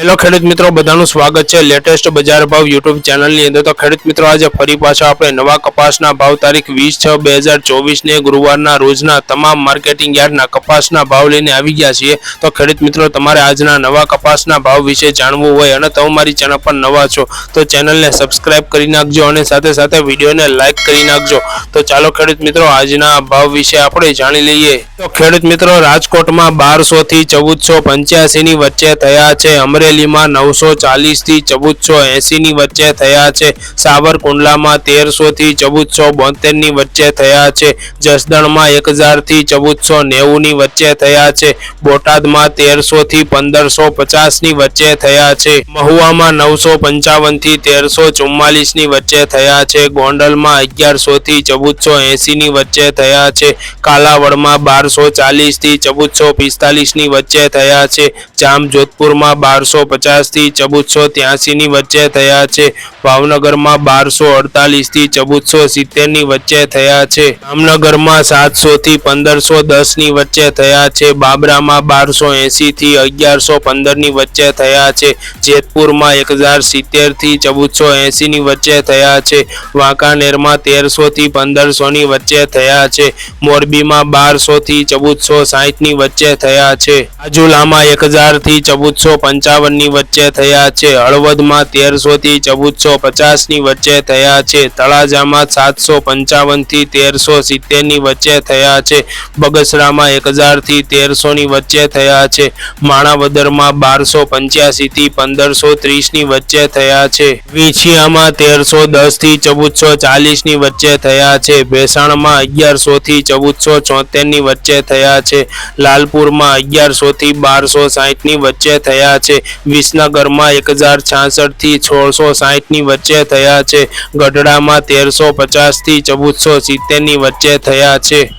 Hello ખેડૂત મિત્રો, બધાનું સ્વાગત છે લેટેસ્ટ બજાર ભાવ યુટ્યુબ ચેનલની અંદર. તો ખેડૂત મિત્રો, આજે ફરી પાછા આપણે નવા કપાસના ભાવ તારીખ વીસ છ બે હજાર ચોવીસને ગુરુવારના રોજના તમામ માર્કેટિંગ યાર્ડના કપાસના ભાવ લઈને આવી ગયા છીએ. તો ખેડૂત મિત્રો, તમારે આજના નવા કપાસના ભાવ વિશે જાણવું હોય અને તમે મારી ચેનલ પર નવા છો, તો ચેનલને સબસ્ક્રાઇબ કરી નાખજો અને સાથે સાથે વિડીયોને લાઇક કરી નાખજો. તો ચાલો ખેડૂત મિત્રો, આજના ભાવ વિશે આપણે જાણી લઈએ. તો ખેડૂત મિત્રો, રાજકોટમાં બારસોથી ચૌદસો પંચ્યાસીની વચ્ચે થયા છે અમરેલીમાં નવસો ચાલીસથી ચૌદસો એંસીની વચ્ચે થયા છે. સાવરકુંડલામાં તેરસોથી ચૌદસો બોતેરની વચ્ચે થયા છે. જસદણમાં એક હજારથી ચૌદસો નેવુંની વચ્ચે થયા છે. બોટાદમાં તેરસોથી પંદરસો પચાસની વચ્ચે થયા છે. મહુવામાં નવસો પંચાવનથી તેરસો ચુમ્માલીસની વચ્ચે થયા છે. ગોંડલમાં અગિયારસો થી ચૌદસો એસી ની વચ્ચે થયા છે. કાલાવડમાં બારસો ચાલીસથી ચૌદસો પિસ્તાલીસની વચ્ચે થયા છે. જામજોધપુરમાં બારસો પચાસથી ચૌદસો ત્યાસી ની વચ્ચે થયા છે. ભાવનગરમાં બારસો અડતાલીસથી ચૌદસો સિત્તેરની વચ્ચે થયા છે. જામનગરમાં સાતસો થી પંદરસો દસની વચ્ચે થયા છે. બાબરામાં બારસો એસી થી અગિયારસો પંદરની વચ્ચે થયા છે. જેતપુરમાં એક હજાર સિત્તેરથી ચૌદસો એસી ની વચ્ચે થયા છે. વાંકાનેરમાં તેરસો થી પંદરસો ની વચ્ચે થયા છે. મોરબીમાં બારસો થી ચૌદસો સાહીઠની વચ્ચે થયા છે. રાજુલામાં એક હજારથી ચૌદસો પંચાવન ની વચ્ચે થયા છે. હળવદમાં તેરસો થી ચૌદસો પચાસની વચ્ચે થયા છે. તળાજામાં સાતસો પંચાવનથી તેરસો સિત્તેરની વચ્ચે થયા છે. બગસરામાં એક હજારથી તેરસો ની વચ્ચે થયા છે. માણાવદરમાં બારસો પંચ્યાસી થી પંદરસો ત્રીસની વચ્ચે થયા છે. વિછિયામાં તેરસો દસથી ચૌદસો ચાલીસની વચ્ચે થયા છે. ભેસાણમાં અગિયારસો થી ચૌદસો ચોતેરની વચ્ચે થયા છે. લાલપુરમાં અગિયારસો થી બારસો સાહીઠની વચ્ચે થયા છે. વિસનગરમાં એક હજાર છાસઠથી સોળસો સાહીઠની વચ્ચે થયા છે. ગઢડામાં તેરસો પચાસથી ચૌદસો સિત્તેરની વચ્ચે થયા છે.